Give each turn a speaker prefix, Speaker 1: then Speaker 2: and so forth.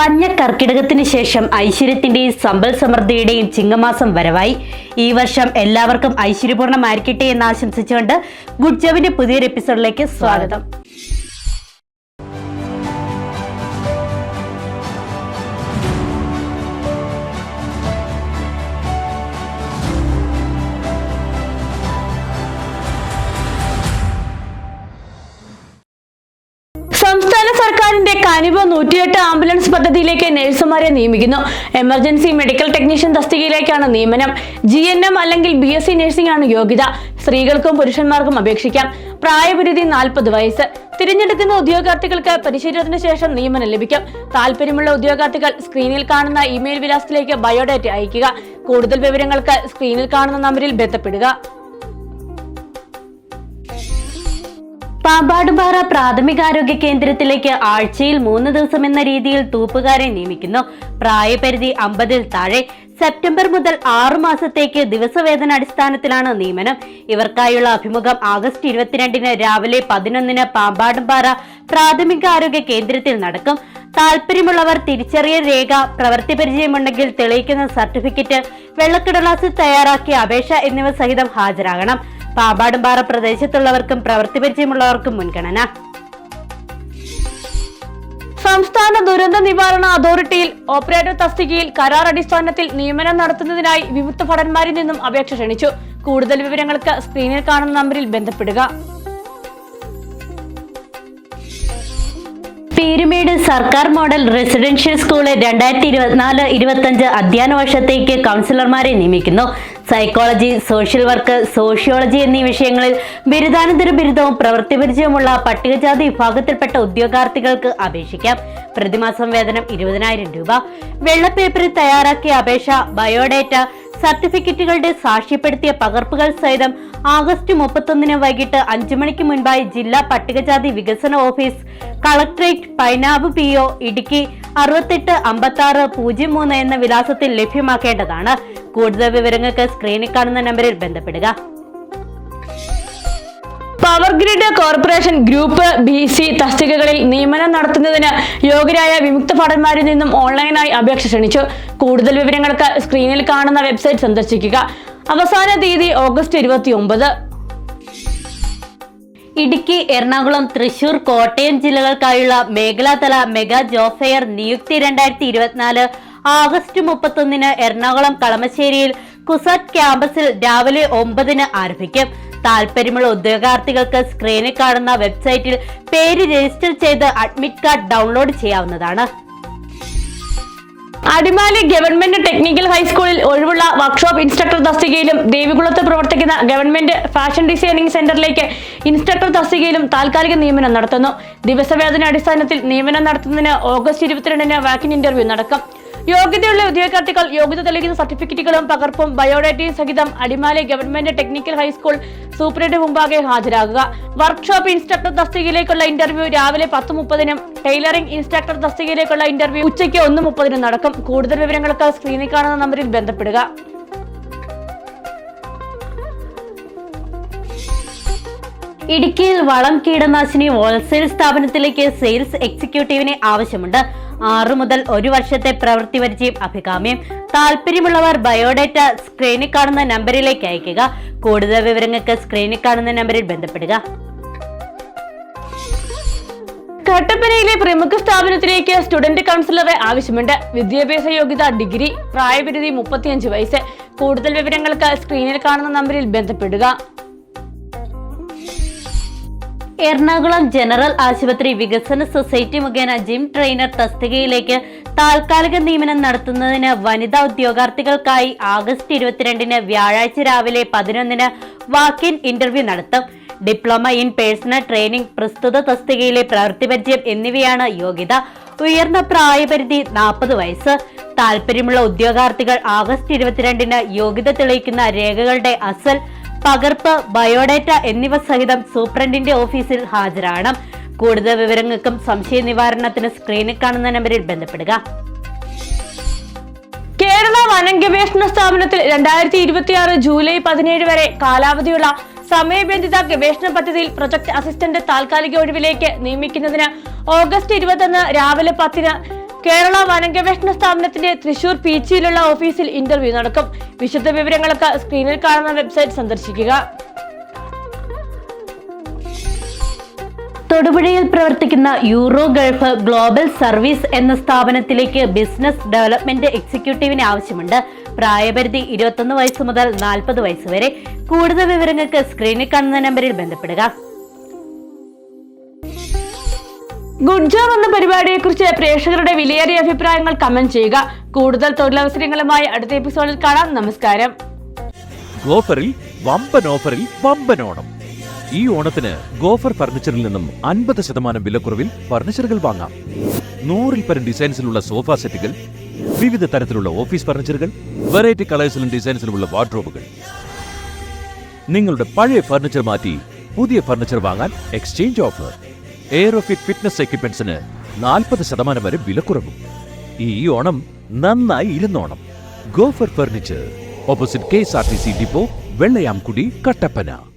Speaker 1: മഞ്ഞ കർക്കിടകത്തിന് ശേഷം ഐശ്വര്യത്തിന്റെയും സമ്പൽ സമൃദ്ധിയുടെയും ചിങ്ങമാസം വരവായി. ഈ വർഷം എല്ലാവർക്കും ഐശ്വര്യപൂർണമായിരിക്കട്ടെ എന്ന് ആശംസിച്ചുകൊണ്ട് ഗുഡ് ജവിന്റെ പുതിയൊരു എപ്പിസോഡിലേക്ക് സ്വാഗതം. കനിവ് നൂറ്റിയെട്ട് ആംബുലൻസ് പദ്ധതിയിലേക്ക് നഴ്സുമാരെ നിയമിക്കുന്നു. എമർജൻസി മെഡിക്കൽ ടെക്നീഷ്യൻ തസ്തികയിലേക്കാണ് നിയമനം. ജി എൻ എം അല്ലെങ്കിൽ ബി എസ് സി നഴ്സിംഗ് ആണ് യോഗ്യത. സ്ത്രീകൾക്കും പുരുഷന്മാർക്കും അപേക്ഷിക്കാം. പ്രായപരിധി നാൽപ്പത് വയസ്സ്. തിരഞ്ഞെടുക്കുന്ന ഉദ്യോഗാർത്ഥികൾക്ക് പരിശീലനത്തിന് ശേഷം നിയമനം ലഭിക്കും. താല്പര്യമുള്ള ഉദ്യോഗാർത്ഥികൾ സ്ക്രീനിൽ കാണുന്ന ഇമെയിൽ വിലാസത്തിലേക്ക് ബയോഡേറ്റ അയയ്ക്കുക. കൂടുതൽ വിവരങ്ങൾക്ക് സ്ക്രീനിൽ കാണുന്ന നമ്പറിൽ ബന്ധപ്പെടുക. പാമ്പാടുപാറ പ്രാഥമികാരോഗ്യ കേന്ദ്രത്തിലേക്ക് ആഴ്ചയിൽ മൂന്ന് ദിവസം എന്ന രീതിയിൽ തൂപ്പുകാരെ നിയമിക്കുന്നു. പ്രായപരിധി അമ്പതിൽ താഴെ സെപ്റ്റംബർ മുതൽ ആറു മാസത്തേക്ക് ദിവസവേതന അടിസ്ഥാനത്തിലാണ് നിയമനം. ഇവർക്കായുള്ള അഭിമുഖം ആഗസ്റ്റ് ഇരുപത്തിരണ്ടിന് രാവിലെ പതിനൊന്നിന് പാമ്പാടുംപാറ പ്രാഥമികാരോഗ്യ കേന്ദ്രത്തിൽ നടക്കും. താല്പര്യമുള്ളവർ തിരിച്ചറിയൽ രേഖ പ്രവൃത്തി പരിചയമുണ്ടെങ്കിൽ തെളിയിക്കുന്ന സർട്ടിഫിക്കറ്റ് വെള്ളക്കടലാസിൽ തയ്യാറാക്കിയ അപേക്ഷ എന്നിവ സഹിതം ഹാജരാകണം. പാമ്പാടുംപാറ പ്രദേശത്തുള്ളവർക്കും പ്രവൃത്തി പരിചയമുള്ളവർക്കും മുൻഗണന. സംസ്ഥാന ദുരന്ത നിവാരണ അതോറിറ്റിയിൽ ഓപ്പറേറ്റർ തസ്തികയിൽ കരാർ അടിസ്ഥാനത്തിൽ നിയമനം നടത്തുന്നതിനായി വിമുക്ത ഭടന്മാരിൽ നിന്നും അപേക്ഷ ക്ഷണിച്ചു. കൂടുതൽ വിവരങ്ങൾക്ക് സ്ക്രീനിൽ കാണുന്ന നമ്പറിൽ ബന്ധപ്പെടുക. പീരുമേട് സർക്കാർ മോഡൽ റെസിഡൻഷ്യൽ സ്കൂളിൽ രണ്ടായിരത്തി ഇരുപത്തിനാല് ഇരുപത്തഞ്ച് അധ്യയന വർഷത്തേക്ക് കൗൺസിലർമാരെ നിയമിക്കുന്നു. സൈക്കോളജി സോഷ്യൽ വർക്ക് സോഷ്യോളജി എന്നീ വിഷയങ്ങളിൽ ബിരുദാനന്തര ബിരുദവും പ്രവൃത്തി പരിചയമുള്ള പട്ടികജാതി വിഭാഗത്തിൽപ്പെട്ട ഉദ്യോഗാർത്ഥികൾക്ക് അപേക്ഷിക്കാം. പ്രതിമാസം വേതനം ഇരുപതിനായിരം രൂപ. വെള്ളപ്പേപ്പറിൽ തയ്യാറാക്കിയ അപേക്ഷ ബയോഡേറ്റ സർട്ടിഫിക്കറ്റുകളുടെ സാക്ഷ്യപ്പെടുത്തിയ പകർപ്പുകൾ സഹിതം ആഗസ്റ്റ് മുപ്പത്തൊന്നിന് വൈകിട്ട് അഞ്ചു മണിക്ക് മുൻപായി ജില്ലാ പട്ടികജാതി വികസന office collectorate Painavu P O Idukki അറുപത്തെട്ട് അമ്പത്തി ആറ് പൂജ്യം മൂന്ന് എന്ന വിലാസത്തിൽ ലഭ്യമാക്കേണ്ടതാണ്. കൂടുതൽ വിവരങ്ങൾക്ക് സ്ക്രീനിൽ കാണുന്ന നമ്പറിൽ ബന്ധപ്പെടുക. Power grid corporation group B C തസ്തികകളിൽ നിയമനം നടത്തുന്നതിന് യോഗ്യരായ വിമുക്ത ഭടന്മാരിൽ നിന്നും ഓൺലൈനായി അപേക്ഷ ക്ഷണിച്ചു. കൂടുതൽ വിവരങ്ങൾക്ക് സ്ക്രീനിൽ കാണുന്ന വെബ്സൈറ്റ് സന്ദർശിക്കുക. അവസാന തീയതി ഓഗസ്റ്റ് ഇരുപത്തി ഒമ്പത് ഇടുക്കി എറണാകുളം തൃശൂർ കോട്ടയം ജില്ലകൾക്കായുള്ള മേഖലാതല മെഗാ ജോബ് ഫെയർ നിയുക്തി രണ്ടായിരത്തി ഇരുപത്തിനാല് ആഗസ്റ്റ് മുപ്പത്തൊന്നിന് എറണാകുളം കളമശ്ശേരിയിൽ കുസാറ്റ് ക്യാമ്പസിൽ രാവിലെ ഒമ്പതിന് ആരംഭിക്കും. താല്പര്യമുള്ള ഉദ്യോഗാർത്ഥികൾക്ക് സ്ക്രീനിൽ കാണുന്ന വെബ്സൈറ്റിൽ പേര് രജിസ്റ്റർ ചെയ്ത് അഡ്മിറ്റ് കാർഡ് ഡൗൺലോഡ് ചെയ്യാവുന്നതാണ്. അടിമാലി ഗവൺമെന്റ് ടെക്നിക്കൽ ഹൈസ്കൂളിൽ ഒഴിവുള്ള വർക്ക്ഷോപ്പ് ഇൻസ്ട്രക്ടർ തസ്തികയിലും ദേവികുളത്ത് പ്രവർത്തിക്കുന്ന ഗവൺമെന്റ് ഫാഷൻ ഡിസൈനിംഗ് സെന്ററിലേക്ക് ഇൻസ്ട്രക്ടർ തസ്തികയിലും താൽക്കാലിക നിയമനം നടത്തുന്നു. ദിവസവേതന അടിസ്ഥാനത്തിൽ നിയമനം നടത്തുന്നതിന് ഓഗസ്റ്റ് ഇരുപത്തിരണ്ടിന് വാക്കിൻ ഇന്റർവ്യൂ നടക്കും. യോഗ്യതയുള്ള ഉദ്യോഗാർത്ഥികൾ യോഗ്യത തെളിയിക്കുന്ന സർട്ടിഫിക്കറ്റുകളും പകർപ്പും ബയോഡേറ്റയും സഹിതം Adimali government technical high school superintendent മുമ്പാകെ ഹാജരാകുക. വർക്ക്ഷോപ്പ് ഇൻസ്ട്രക്ടർ തസ്തികയിലേക്കുള്ള ഇന്റർവ്യൂ രാവിലെ പത്ത് മുപ്പതിനും ടൈലറിംഗ് ഇൻസ്ട്രക്ടർ തസ്തികയിലേക്കുള്ള ഇന്റർവ്യൂ ഉച്ചയ്ക്ക് ഒന്ന് മുപ്പതിനും നടക്കും. കൂടുതൽ വിവരങ്ങൾക്ക് സ്ക്രീനിൽ കാണുന്ന നമ്പറിൽ ബന്ധപ്പെടുക. ഇടുക്കിയിൽ വളം കീടനാശിനി ഹോൾസെയിൽ സ്ഥാപനത്തിലേക്ക് സെയിൽസ് എക്സിക്യൂട്ടീവിനെ ആവശ്യമുണ്ട്. ആറു മുതൽ ഒരു വർഷത്തെ പ്രവൃത്തി പരിചയം അഭികാമ്യം. താല്പര്യമുള്ളവർ ബയോഡേറ്റ സ്ക്രീനിൽ കാണുന്ന നമ്പറിലേക്ക് അയക്കുക കൂടുതൽ വിവരങ്ങൾക്ക് സ്ക്രീനിൽ കാണുന്ന നമ്പറിൽ ബന്ധപ്പെടുക. കട്ടപ്പനയിലെ പ്രമുഖ സ്ഥാപനത്തിലേക്ക് സ്റ്റുഡന്റ് കൗൺസിലറെ ആവശ്യമുണ്ട്. വിദ്യാഭ്യാസ യോഗ്യത ഡിഗ്രി പ്രായപരിധി മുപ്പത്തിയഞ്ച് വയസ്സ്. കൂടുതൽ വിവരങ്ങൾക്ക് സ്ക്രീനിൽ കാണുന്ന നമ്പറിൽ ബന്ധപ്പെടുക. എറണാകുളം ജനറൽ ആശുപത്രി വികസന സൊസൈറ്റി മുഖേന ജിം ട്രെയിനർ തസ്തികയിലേക്ക് താൽക്കാലിക നിയമനം നടത്തുന്നതിന് വനിതാ ഉദ്യോഗാർത്ഥികൾക്കായി ആഗസ്റ്റ് ഇരുപത്തിരണ്ടിന് വ്യാഴാഴ്ച രാവിലെ പതിനൊന്നിന് വാക്കിൻ ഇന്റർവ്യൂ നടത്തും. ഡിപ്ലോമ ഇൻ പേഴ്സണൽ ട്രെയിനിംഗ് പ്രസ്തുത തസ്തികയിലെ പ്രവൃത്തി പരിചയം എന്നിവയാണ് യോഗ്യത. ഉയർന്ന പ്രായപരിധി നാൽപ്പത് വയസ്സ്. താല്പര്യമുള്ള ഉദ്യോഗാർത്ഥികൾ ആഗസ്റ്റ് ഇരുപത്തിരണ്ടിന് യോഗ്യത തെളിയിക്കുന്ന രേഖകളുടെ അസൽ പകർപ്പ് ബയോഡേറ്റ എന്നിവ സഹിതം സൂപ്രണ്ടിന്റെ ഓഫീസിൽ ഹാജരാകണം. കൂടുതൽ വിവരങ്ങൾക്കും സംശയ നിവാരണത്തിന് സ്ക്രീനിൽ കാണുന്ന നമ്പറിൽ ബന്ധപ്പെടുക. കേരള വനം ഗവേഷണ സ്ഥാപനത്തിൽ രണ്ടായിരത്തി ഇരുപത്തിയാറ് ജൂലൈ പതിനേഴ് വരെ കാലാവധിയുള്ള സമയബന്ധിത ഗവേഷണ പദ്ധതിയിൽ പ്രൊജക്ട് അസിസ്റ്റന്റ് താൽക്കാലിക ഒഴിവിലേക്ക് നിയമിക്കുന്നതിന് ഓഗസ്റ്റ് ഇരുപത്തൊന്ന് രാവിലെ പത്തിന്
Speaker 2: കേരള വനഗവേഷണ സ്ഥാപനത്തിന്റെ തൃശൂർ പീച്ചിയിലുള്ള ഓഫീസിൽ ഇന്റർവ്യൂ നടക്കും. വിശദ വിവരങ്ങൾക്ക് സ്ക്രീനിൽ കാണുന്ന വെബ്സൈറ്റ് സന്ദർശിക്കുക.
Speaker 1: തൊടുപുഴയിൽ പ്രവർത്തിക്കുന്ന യൂറോ ഗൾഫ് ഗ്ലോബൽ സർവീസ് എന്ന സ്ഥാപനത്തിലേക്ക് ബിസിനസ് ഡെവലപ്മെന്റ് എക്സിക്യൂട്ടീവിന് ആവശ്യമുണ്ട്. പ്രായപരിധി ഇരുപത്തൊന്ന് വയസ്സ് മുതൽ നാൽപ്പത് വയസ്സ് വരെ. കൂടുതൽ വിവരങ്ങൾക്ക് സ്ക്രീനിൽ കാണുന്ന നമ്പറിൽ ബന്ധപ്പെടുക.
Speaker 2: ഗുഡ് ജോബ് എന്ന പരിപാടിയെക്കുറിച്ച് പ്രേക്ഷകരുടെ വിലയേറിയ അഭിപ്രായങ്ങൾ കമന്റ് ചെയ്യുക. കൂടുതൽ തൊഴിലവസരങ്ങളുമായി അടുത്ത എപ്പിസോഡിൽ കാണാം. നമസ്കാരം.
Speaker 3: ഗോഫറിൽ വമ്പൻ ഓഫറിൽ വമ്പൻ ഓണം. ഈ ഓണത്തിന് ഗോഫർ ഫർണിച്ചറിൽ നിന്നും അൻപത് ശതമാനം വിലക്കുറവിൽ ഫർണിച്ചറുകൾ വാങ്ങാം. നൂറിൽ പരം ഡിസൈൻസിലുള്ള സോഫ സെറ്റുകൾ വിവിധ തരത്തിലുള്ള ഓഫീസ് ഫർണിച്ചറുകൾ വെറൈറ്റി കളേഴ്സിലും ഡിസൈൻസിലുമുള്ള വാർഡ്രോബുകൾ. നിങ്ങളുടെ പഴയ ഫർണിച്ചർ മാറ്റി പുതിയ ഫർണിച്ചർ വാങ്ങാൻ എക്സ്ചേഞ്ച് ഓഫർ. എയറോഫിറ്റ് ഫിറ്റ്നസ് എക്യുപ്മെന്റ്സിന് നാൽപ്പത് ശതമാനം വരെ വിലക്കുറവും ഈ ഓണം നന്നായി ഇരുന്നോണം. Gofer furniture opposite K S R T C depot Vellayamkudi Kattappana.